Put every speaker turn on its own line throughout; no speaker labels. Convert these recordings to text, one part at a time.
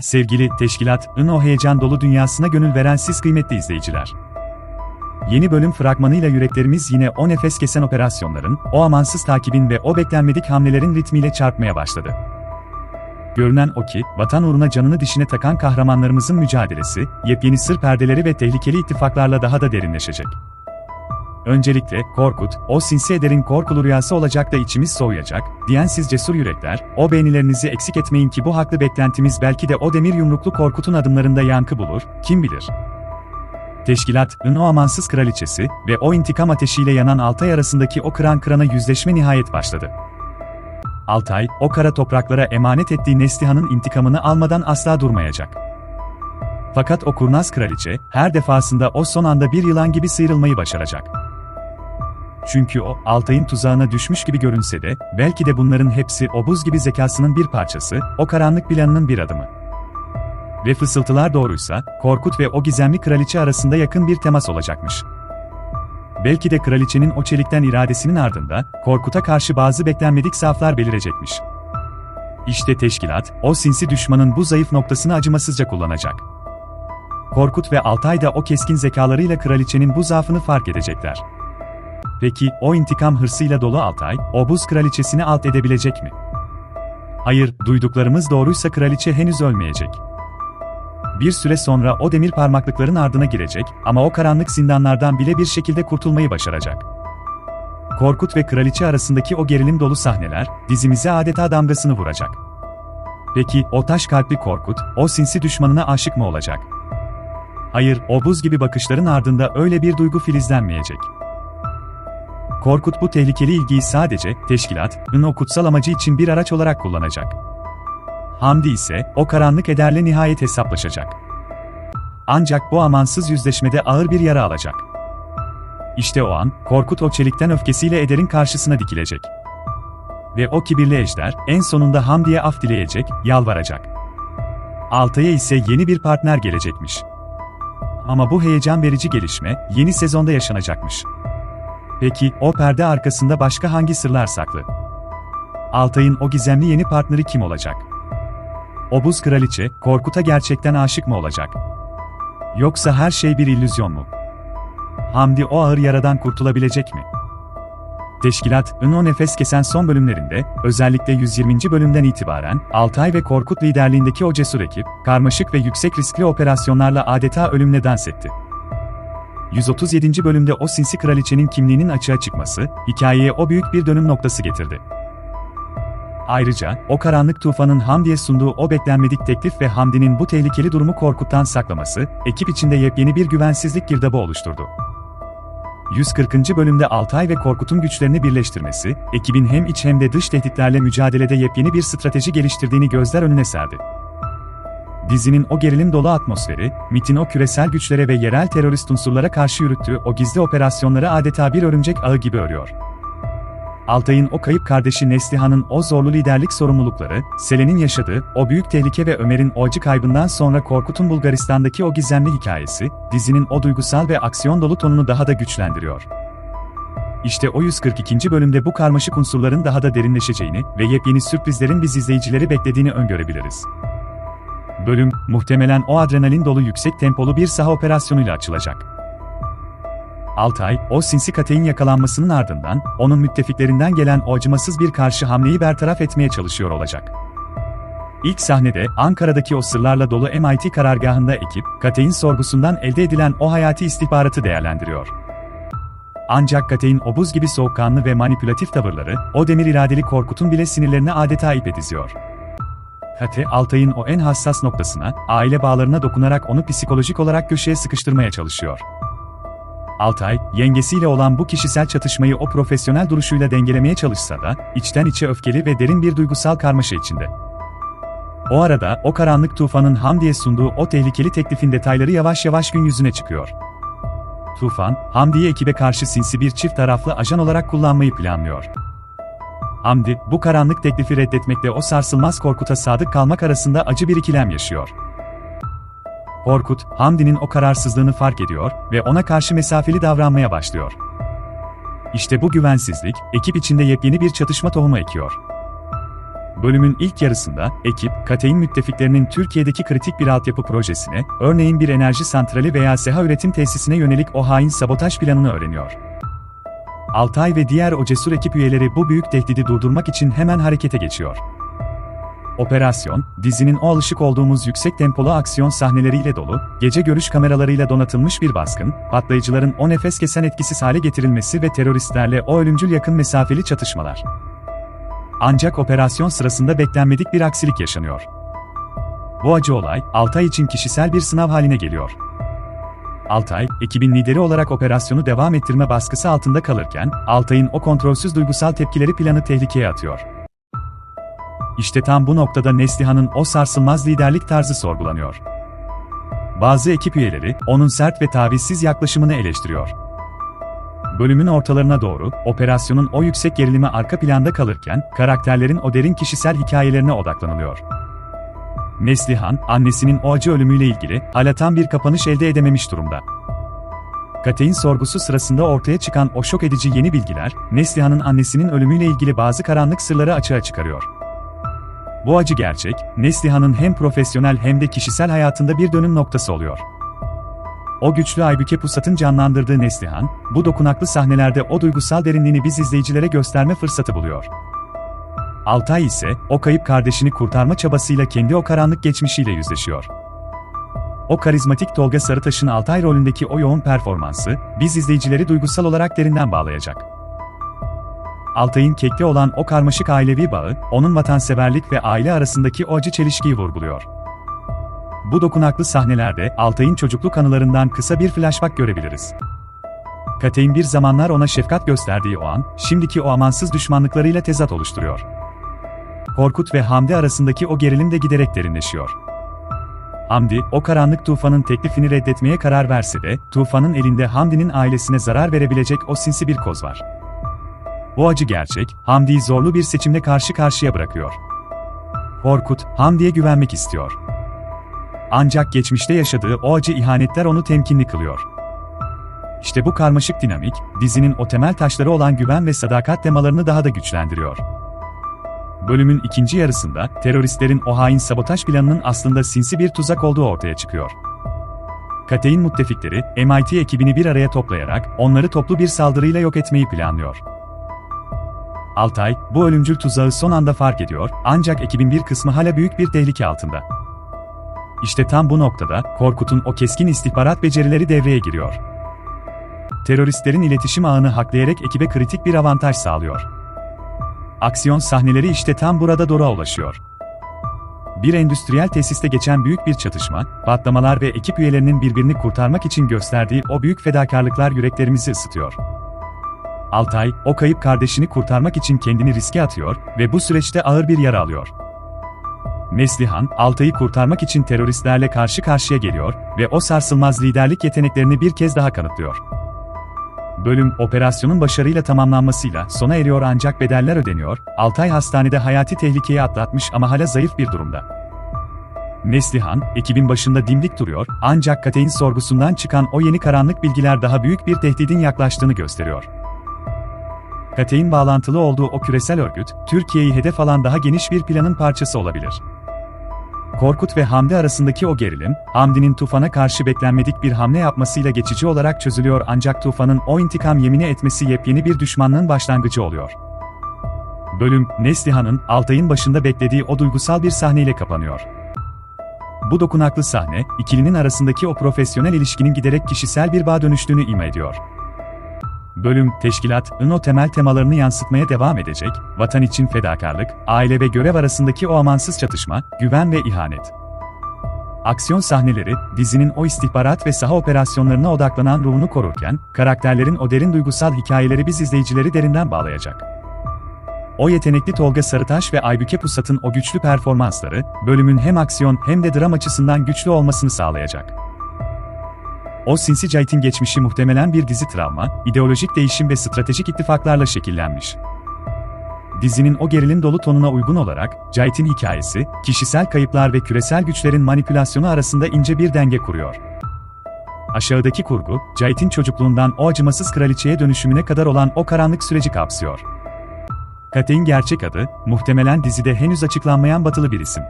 Sevgili teşkilat, o heyecan dolu dünyasına gönül veren siz kıymetli izleyiciler. Yeni bölüm fragmanıyla yüreklerimiz yine o nefes kesen operasyonların, o amansız takibin ve o beklenmedik hamlelerin ritmiyle çarpmaya başladı. Görünen o ki, vatan uğruna canını dişine takan kahramanlarımızın mücadelesi, yepyeni sır perdeleri ve tehlikeli ittifaklarla daha da derinleşecek. Öncelikle, Korkut, o sinsi ederin korkulu rüyası olacak da içimiz soğuyacak, diyen siz cesur yürekler, o beğenilerinizi eksik etmeyin ki bu haklı beklentimiz belki de o demir yumruklu Korkut'un adımlarında yankı bulur, kim bilir. Teşkilatın o amansız kraliçesi ve o intikam ateşiyle yanan Altay arasındaki o kıran kırana yüzleşme nihayet başladı. Altay, o kara topraklara emanet ettiği Neslihan'ın intikamını almadan asla durmayacak. Fakat o kurnaz kraliçe, her defasında o son anda bir yılan gibi sıyrılmayı başaracak. Çünkü o, Altay'ın tuzağına düşmüş gibi görünse de, belki de bunların hepsi o buz gibi zekasının bir parçası, o karanlık planının bir adımı. Ve fısıltılar doğruysa, Korkut ve o gizemli kraliçe arasında yakın bir temas olacakmış. Belki de kraliçenin o çelikten iradesinin ardında, Korkut'a karşı bazı beklenmedik zaaflar belirecekmiş. İşte teşkilat, o sinsi düşmanın bu zayıf noktasını acımasızca kullanacak. Korkut ve Altay da o keskin zekalarıyla kraliçenin bu zaafını fark edecekler. Peki, o intikam hırsıyla dolu Altay, o buz kraliçesini alt edebilecek mi? Hayır, duyduklarımız doğruysa kraliçe henüz ölmeyecek. Bir süre sonra o demir parmaklıkların ardına girecek ama o karanlık zindanlardan bile bir şekilde kurtulmayı başaracak. Korkut ve kraliçe arasındaki o gerilim dolu sahneler, dizimize adeta damgasını vuracak. Peki, o taş kalpli Korkut, o sinsi düşmanına aşık mı olacak? Hayır, o buz gibi bakışların ardında öyle bir duygu filizlenmeyecek. Korkut bu tehlikeli ilgiyi sadece, teşkilatın o kutsal amacı için bir araç olarak kullanacak. Hamdi ise, o karanlık ederle nihayet hesaplaşacak. Ancak bu amansız yüzleşmede ağır bir yara alacak. İşte o an, Korkut o çelikten öfkesiyle Eder'in karşısına dikilecek. Ve o kibirli ejder, en sonunda Hamdi'ye af dileyecek, yalvaracak. Altay'a ise yeni bir partner gelecekmiş. Ama bu heyecan verici gelişme, yeni sezonda yaşanacakmış. Peki, o perde arkasında başka hangi sırlar saklı? Altay'ın o gizemli yeni partneri kim olacak? O buz kraliçe, Korkut'a gerçekten aşık mı olacak? Yoksa her şey bir illüzyon mu? Hamdi o ağır yaradan kurtulabilecek mi? Teşkilatın o nefes kesen son bölümlerinde, özellikle 120. bölümden itibaren, Altay ve Korkut liderliğindeki o cesur ekip, karmaşık ve yüksek riskli operasyonlarla adeta ölümle dans etti. 137. bölümde o sinsi kraliçenin kimliğinin açığa çıkması, hikayeye o büyük bir dönüm noktası getirdi. Ayrıca, o karanlık tufanın Hamdi'ye sunduğu o beklenmedik teklif ve Hamdi'nin bu tehlikeli durumu Korkut'tan saklaması, ekip içinde yepyeni bir güvensizlik girdabı oluşturdu. 140. bölümde Altay ve Korkut'un güçlerini birleştirmesi, ekibin hem iç hem de dış tehditlerle mücadelede yepyeni bir strateji geliştirdiğini gözler önüne serdi. Dizinin o gerilim dolu atmosferi, MIT'in o küresel güçlere ve yerel terörist unsurlara karşı yürüttüğü o gizli operasyonları adeta bir örümcek ağı gibi örüyor. Altay'ın o kayıp kardeşi Neslihan'ın o zorlu liderlik sorumlulukları, Selen'in yaşadığı o büyük tehlike ve Ömer'in o acı kaybından sonra Korkut'un Bulgaristan'daki o gizemli hikayesi, dizinin o duygusal ve aksiyon dolu tonunu daha da güçlendiriyor. İşte o 142. bölümde bu karmaşık unsurların daha da derinleşeceğini ve yepyeni sürprizlerin biz izleyicileri beklediğini öngörebiliriz. Bölüm, muhtemelen o adrenalin dolu yüksek tempolu bir saha operasyonuyla açılacak. Altay, o sinsi katein yakalanmasının ardından, onun müttefiklerinden gelen o acımasız bir karşı hamleyi bertaraf etmeye çalışıyor olacak. İlk sahnede, Ankara'daki o sırlarla dolu MIT karargahında ekip, katein sorgusundan elde edilen o hayati istihbaratı değerlendiriyor. Ancak Katein o buz gibi soğukkanlı ve manipülatif tavırları, o demir iradeli Korkut'un bile sinirlerini adeta ip ediziyor. Kate, Altay'ın o en hassas noktasına, aile bağlarına dokunarak onu psikolojik olarak köşeye sıkıştırmaya çalışıyor. Altay, yengesiyle olan bu kişisel çatışmayı o profesyonel duruşuyla dengelemeye çalışsa da, içten içe öfkeli ve derin bir duygusal karmaşa içinde. O arada, o karanlık tufanın Hamdi'ye sunduğu o tehlikeli teklifin detayları yavaş yavaş gün yüzüne çıkıyor. Tufan, Hamdi'yi ekibe karşı sinsi bir çift taraflı ajan olarak kullanmayı planlıyor. Hamdi, bu karanlık teklifi reddetmekle o sarsılmaz Korkut'a sadık kalmak arasında acı bir ikilem yaşıyor. Korkut, Hamdi'nin o kararsızlığını fark ediyor ve ona karşı mesafeli davranmaya başlıyor. İşte bu güvensizlik, ekip içinde yepyeni bir çatışma tohumu ekiyor. Bölümün ilk yarısında, ekip, Kate'in müttefiklerinin Türkiye'deki kritik bir altyapı projesine, örneğin bir enerji santrali veya SEHA üretim tesisine yönelik o hain sabotaj planını öğreniyor. Altay ve diğer o cesur ekip üyeleri bu büyük tehdidi durdurmak için hemen harekete geçiyor. Operasyon, dizinin o alışık olduğumuz yüksek tempolu aksiyon sahneleriyle dolu, gece görüş kameralarıyla donatılmış bir baskın, patlayıcıların o nefes kesen etkisiz hale getirilmesi ve teröristlerle o ölümcül yakın mesafeli çatışmalar. Ancak operasyon sırasında beklenmedik bir aksilik yaşanıyor. Bu acı olay, Altay için kişisel bir sınav haline geliyor. Altay, ekibin lideri olarak operasyonu devam ettirme baskısı altında kalırken, Altay'ın o kontrolsüz duygusal tepkileri planı tehlikeye atıyor. İşte tam bu noktada Neslihan'ın o sarsılmaz liderlik tarzı sorgulanıyor. Bazı ekip üyeleri, onun sert ve tavizsiz yaklaşımını eleştiriyor. Bölümün ortalarına doğru, operasyonun o yüksek gerilimi arka planda kalırken, karakterlerin o derin kişisel hikayelerine odaklanılıyor. Neslihan, annesinin o acı ölümüyle ilgili, hala tam bir kapanış elde edememiş durumda. Kate'in sorgusu sırasında ortaya çıkan o şok edici yeni bilgiler, Neslihan'ın annesinin ölümüyle ilgili bazı karanlık sırları açığa çıkarıyor. Bu acı gerçek, Neslihan'ın hem profesyonel hem de kişisel hayatında bir dönüm noktası oluyor. O güçlü Aybüke Pusat'ın canlandırdığı Neslihan, bu dokunaklı sahnelerde o duygusal derinliğini biz izleyicilere gösterme fırsatı buluyor. Altay ise, o kayıp kardeşini kurtarma çabasıyla kendi o karanlık geçmişiyle yüzleşiyor. O karizmatik Tolga Sarıtaş'ın Altay rolündeki o yoğun performansı, biz izleyicileri duygusal olarak derinden bağlayacak. Altay'ın kekli olan o karmaşık ailevi bağı, onun vatanseverlik ve aile arasındaki o acı çelişkiyi vurguluyor. Bu dokunaklı sahnelerde Altay'ın çocukluk anılarından kısa bir flashback görebiliriz. Kate'in bir zamanlar ona şefkat gösterdiği o an, şimdiki o amansız düşmanlıklarıyla tezat oluşturuyor. Korkut ve Hamdi arasındaki o gerilim de giderek derinleşiyor. Hamdi, o karanlık Tufan'ın teklifini reddetmeye karar verse de, Tufan'ın elinde Hamdi'nin ailesine zarar verebilecek o sinsi bir koz var. Bu acı gerçek, Hamdi'yi zorlu bir seçimle karşı karşıya bırakıyor. Korkut, Hamdi'ye güvenmek istiyor. Ancak geçmişte yaşadığı o acı ihanetler onu temkinli kılıyor. İşte bu karmaşık dinamik, dizinin o temel taşları olan güven ve sadakat temalarını daha da güçlendiriyor. Bölümün ikinci yarısında, teröristlerin o hain sabotaj planının aslında sinsi bir tuzak olduğu ortaya çıkıyor. Kate'in müttefikleri, MIT ekibini bir araya toplayarak, onları toplu bir saldırıyla yok etmeyi planlıyor. Altay, bu ölümcül tuzağı son anda fark ediyor, ancak ekibin bir kısmı hala büyük bir tehlike altında. İşte tam bu noktada, Korkut'un o keskin istihbarat becerileri devreye giriyor. Teröristlerin iletişim ağını haklayarak ekibe kritik bir avantaj sağlıyor. Aksiyon sahneleri işte tam burada Doruk'a ulaşıyor. Bir endüstriyel tesiste geçen büyük bir çatışma, patlamalar ve ekip üyelerinin birbirini kurtarmak için gösterdiği o büyük fedakarlıklar yüreklerimizi ısıtıyor. Altay, o kayıp kardeşini kurtarmak için kendini riske atıyor ve bu süreçte ağır bir yara alıyor. Meslihan, Altay'ı kurtarmak için teröristlerle karşı karşıya geliyor ve o sarsılmaz liderlik yeteneklerini bir kez daha kanıtlıyor. Bölüm, operasyonun başarıyla tamamlanmasıyla sona eriyor ancak bedeller ödeniyor, Altay hastanede hayati tehlikeye atlatmış ama hala zayıf bir durumda. Neslihan, ekibin başında dimdik duruyor, ancak Kate'in sorgusundan çıkan o yeni karanlık bilgiler daha büyük bir tehdidin yaklaştığını gösteriyor. Kate'in bağlantılı olduğu o küresel örgüt, Türkiye'yi hedef alan daha geniş bir planın parçası olabilir. Korkut ve Hamdi arasındaki o gerilim, Hamdi'nin Tufan'a karşı beklenmedik bir hamle yapmasıyla geçici olarak çözülüyor ancak Tufan'ın o intikam yemini etmesi yepyeni bir düşmanlığın başlangıcı oluyor. Bölüm, Neslihan'ın Altay'ın başında beklediği o duygusal bir sahneyle kapanıyor. Bu dokunaklı sahne, ikilinin arasındaki o profesyonel ilişkinin giderek kişisel bir bağ dönüştüğünü ima ediyor. Bölüm, teşkilatın o temel temalarını yansıtmaya devam edecek, vatan için fedakarlık, aile ve görev arasındaki o amansız çatışma, güven ve ihanet. Aksiyon sahneleri, dizinin o istihbarat ve saha operasyonlarına odaklanan ruhunu korurken, karakterlerin o derin duygusal hikayeleri biz izleyicileri derinden bağlayacak. O yetenekli Tolga Sarıtaş ve Aybüke Pusat'ın o güçlü performansları, bölümün hem aksiyon hem de dram açısından güçlü olmasını sağlayacak. O sinsi Cahit'in geçmişi muhtemelen bir dizi travma, ideolojik değişim ve stratejik ittifaklarla şekillenmiş. Dizinin o gerilim dolu tonuna uygun olarak, Cahit'in hikayesi, kişisel kayıplar ve küresel güçlerin manipülasyonu arasında ince bir denge kuruyor. Aşağıdaki kurgu, Cahit'in çocukluğundan o acımasız kraliçeye dönüşümüne kadar olan o karanlık süreci kapsıyor. Kate'in gerçek adı, muhtemelen dizide henüz açıklanmayan batılı bir isim.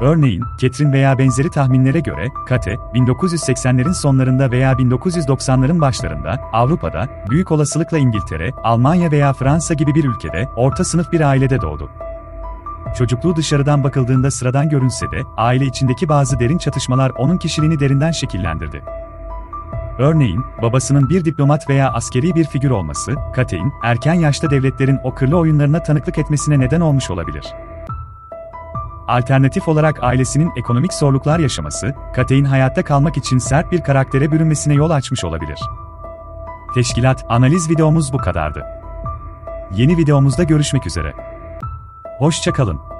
Örneğin, Ketrin veya benzeri tahminlere göre, Kate, 1980'lerin sonlarında veya 1990'ların başlarında, Avrupa'da, büyük olasılıkla İngiltere, Almanya veya Fransa gibi bir ülkede, orta sınıf bir ailede doğdu. Çocukluğu dışarıdan bakıldığında sıradan görünse de, aile içindeki bazı derin çatışmalar onun kişiliğini derinden şekillendirdi. Örneğin, babasının bir diplomat veya askeri bir figür olması, Kate'in, erken yaşta devletlerin o kırlı oyunlarına tanıklık etmesine neden olmuş olabilir. Alternatif olarak ailesinin ekonomik zorluklar yaşaması, Kate'in hayatta kalmak için sert bir karaktere bürünmesine yol açmış olabilir. Teşkilat, analiz videomuz bu kadardı. Yeni videomuzda görüşmek üzere. Hoşçakalın.